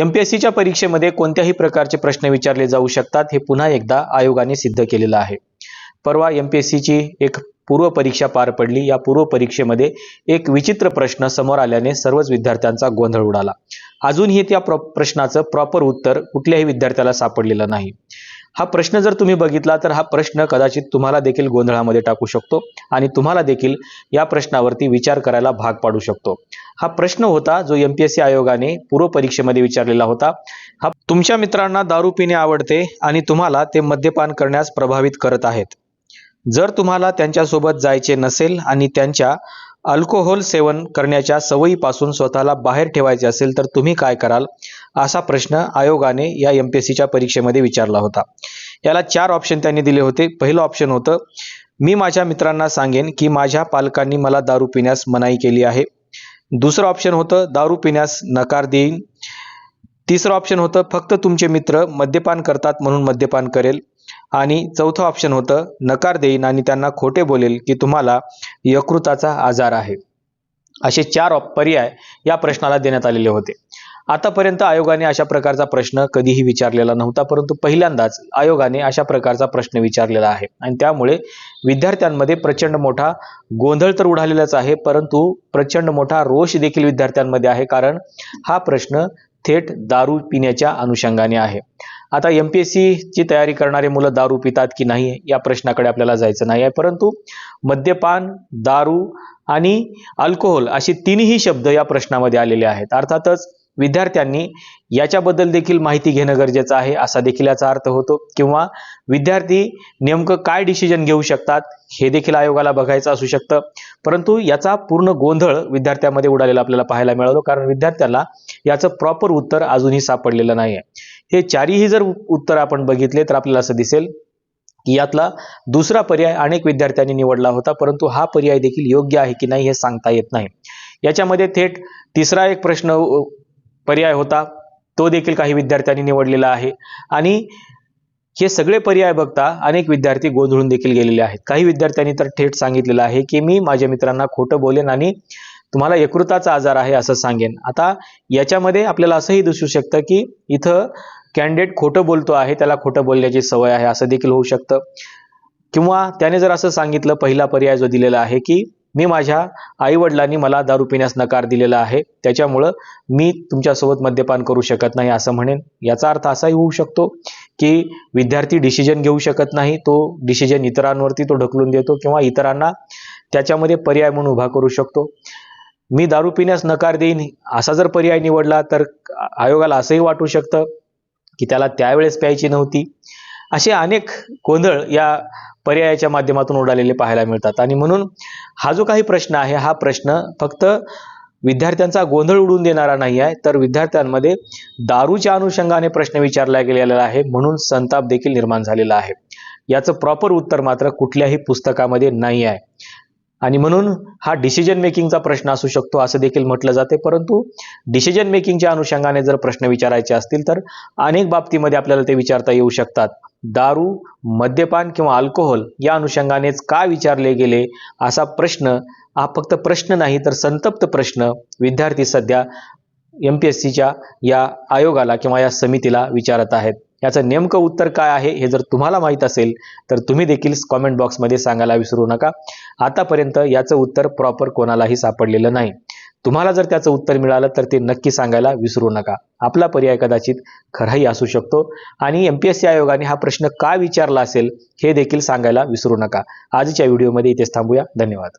M P S सीच्या परीक्षेमध्ये कोणत्याही प्रकारचे प्रश्न विचारले जाऊ शकतात हे पुन्हा एकदा आयोगाने सिद्ध केलेलं आहे. परवा एम पी एस सीची एक पूर्व परीक्षा पार पडली. या पूर्व परीक्षेमध्ये एक विचित्र प्रश्न समोर आल्याने सर्वच विद्यार्थ्यांचा गोंधळ उडाला. अजूनही त्या प्र प्रश्नाचं प्रॉपर उत्तर कुठल्याही विद्यार्थ्याला सापडलेलं नाही. हा प्रश्न जर तुम्ही बघितला तर हा प्रश्न कदाचित तुम्हाला देखील गोंधळामध्ये टाकू शकतो आणि तुम्हाला देखील या प्रश्नावरती विचार करायला भाग पाडू शकतो. हा प्रश्न होता जो एम पी एस सी आयोगाने पूर्व परीक्षेमध्ये विचारलेला होता. हा तुमच्या मित्रांना दारू पिणे आवडते आणि तुम्हाला ते मद्यपान करण्यास प्रभावित करत आहेत. जर तुम्हाला त्यांच्यासोबत जायचे नसेल आणि त्यांच्या अल्कोहोल सेवन करण्याच्या सवयीपासून स्वतःला बाहेर ठेवायचे असेल तर तुम्ही काय कराल? असा प्रश्न आयोगाने या एम पी एस सीच्या परीक्षेमध्ये विचारला होता. याला चार ऑप्शन त्यांनी दिले होते. पहिलं ऑप्शन होतं मी माझ्या मित्रांना सांगेन की माझ्या पालकांनी मला दारू पिण्यास मनाई केली आहे. दुसरं ऑप्शन होतं दारू पिण्यास नकार देईन. तिसरं ऑप्शन होतं फक्त तुमचे मित्र मद्यपान करतात म्हणून मद्यपान करेल. आणि चौथं ऑप्शन होतं नकार देईन आणि त्यांना खोटे बोलेल की तुम्हाला यकृताचा आजार आहे. असे चार पर्याय या प्रश्नाला देण्यात आलेले होते. आतापर्यंत आयोगाने अशा प्रकारचा प्रश्न कधीही विचारलेला नव्हता परंतु पहिल्यांदाच आयोगाने अशा प्रकारचा प्रश्न विचारलेला आहे. आणि त्यामुळे विद्यार्थ्यांमध्ये प्रचंड मोठा गोंधळ तर उडालेलाच आहे परंतु प्रचंड मोठा रोष देखील विद्यार्थ्यांमध्ये आहे कारण हा प्रश्न थेट दारू पिण्याच्या अनुषंगाने आहे. आता एम पी एस सीची तयारी करणारे मुलं दारू पितात की नाही या प्रश्नाकडे आपल्याला जायचं नाही आहे. परंतु मद्यपान दारू आणि अल्कोहोल असे तिन्ही शब्द या प्रश्नामध्ये आलेले आहेत. अर्थातच विद्यार्थ्यांनी याच्याबद्दल देखील माहिती घेणं गरजेचं आहे असा देखील याचा अर्थ होतो. किंवा विद्यार्थी नेमकं काय डिसिजन घेऊ शकतात हे देखील आयोगाला बघायचं असू शकतं. परंतु याचा पूर्ण गोंधळ विद्यार्थ्यामध्ये उडालेला आपल्याला पाहायला मिळालो कारण विद्यार्थ्याला याचं प्रॉपर उत्तर अजूनही सापडलेलं नाही आहे हे चारही जर उत्तर आपण बघितले तर आपल्याला असं दिसेल की यातला दुसरा पर्याय अनेक विद्यार्थ्यांनी निवडला होता परंतु हा पर्याय देखील योग्य आहे की नाही हे सांगता येत नाही. याच्यामध्ये थेट तिसरा एक प्रश्न पर्याय होता. तो देखील काही विद्यार्थ्यांनी निवडलेला आहे. आणि हे सगळे पर्याय बघता अनेक विद्यार्थी गोंधळून देखील गेलेले आहेत. काही विद्यार्थ्यांनी तर थेट सांगितलेलं आहे की मी माझ्या मित्रांना खोटं बोलेन आणि तुम्हाला यकृताचा आजार आहे असं सांगेन. आता याच्यामध्ये आपल्याला असंही दिसू शकतं की इथं कॅन्डिडेट खोटं बोलतो आहे त्याला खोटं बोलण्याची सवय आहे असं देखील होऊ शकतं. किंवा त्याने जर असं सांगितलं पहिला पर्याय जो दिलेला आहे की मी माझ्या आईवडिलांनी मला दारू पिण्यास नकार दिलेला आहे त्याच्यामुळं मी तुमच्यासोबत मद्यपान करू शकत नाही असं म्हणेन. याचा अर्थ असाही होऊ शकतो की विद्यार्थी डिसिजन घेऊ शकत नाही तो डिसिजन इतरांवरती तो ढकलून देतो किंवा इतरांना त्याच्यामध्ये पर्याय म्हणून उभा करू शकतो. मी दारू पिण्यास नकार देईन असा जर पर्याय निवडला तर आयोगाला असंही वाटू शकतं. की त्याला त्यावेळेस प्यायची नव्हती. असे अनेक गोंधळ या पर्यायाच्या माध्यमातून उडालेले पाहायला मिळतात. आणि म्हणून हा जो काही प्रश्न आहे हा प्रश्न फक्त विद्यार्थ्यांचा गोंधळ उडून देणारा नाही आहे तर विद्यार्थ्यांमध्ये दारूच्या अनुषंगाने प्रश्न विचारला गेलेला आहे म्हणून संताप देखील निर्माण झालेला आहे. याचं प्रॉपर उत्तर मात्र कुठल्याही पुस्तकामध्ये नाही आहे. आणि म्हणून हा डिसिजन मेकिंगचा प्रश्न असू शकतो असं देखील म्हटलं जाते. परंतु डिसिजन मेकिंगच्या अनुषंगाने जर प्रश्न विचारायचे असतील तर अनेक बाबतीमध्ये आपल्याला ते विचारता येऊ शकतात. दारू मद्यपान किंवा अल्कोहोल या अनुषंगानेच का विचारले गेले असा प्रश्न हा फक्त प्रश्न नाही तर संतप्त प्रश्न. विद्यार्थी सध्या एम पी एस सीच्या या आयोगाला किंवा या समितीला विचारत आहेत. याचं नेमकं उत्तर काय आहे हे जर तुम्हाला माहीत असेल तर तुम्ही देखील कॉमेंट बॉक्समध्ये सांगायला विसरू नका. आतापर्यंत याचं उत्तर प्रॉपर कोणालाही सापडलेलं नाही. तुम्हाला जर त्याचं उत्तर मिळालं तर ते नक्की सांगायला विसरू नका. आपला पर्याय कदाचित खराही असू शकतो. आणि एम पी एस सी आयोगाने हा प्रश्न का विचारला असेल हे देखील सांगायला विसरू नका. आजच्या व्हिडिओमध्ये इथेच थांबूया. धन्यवाद.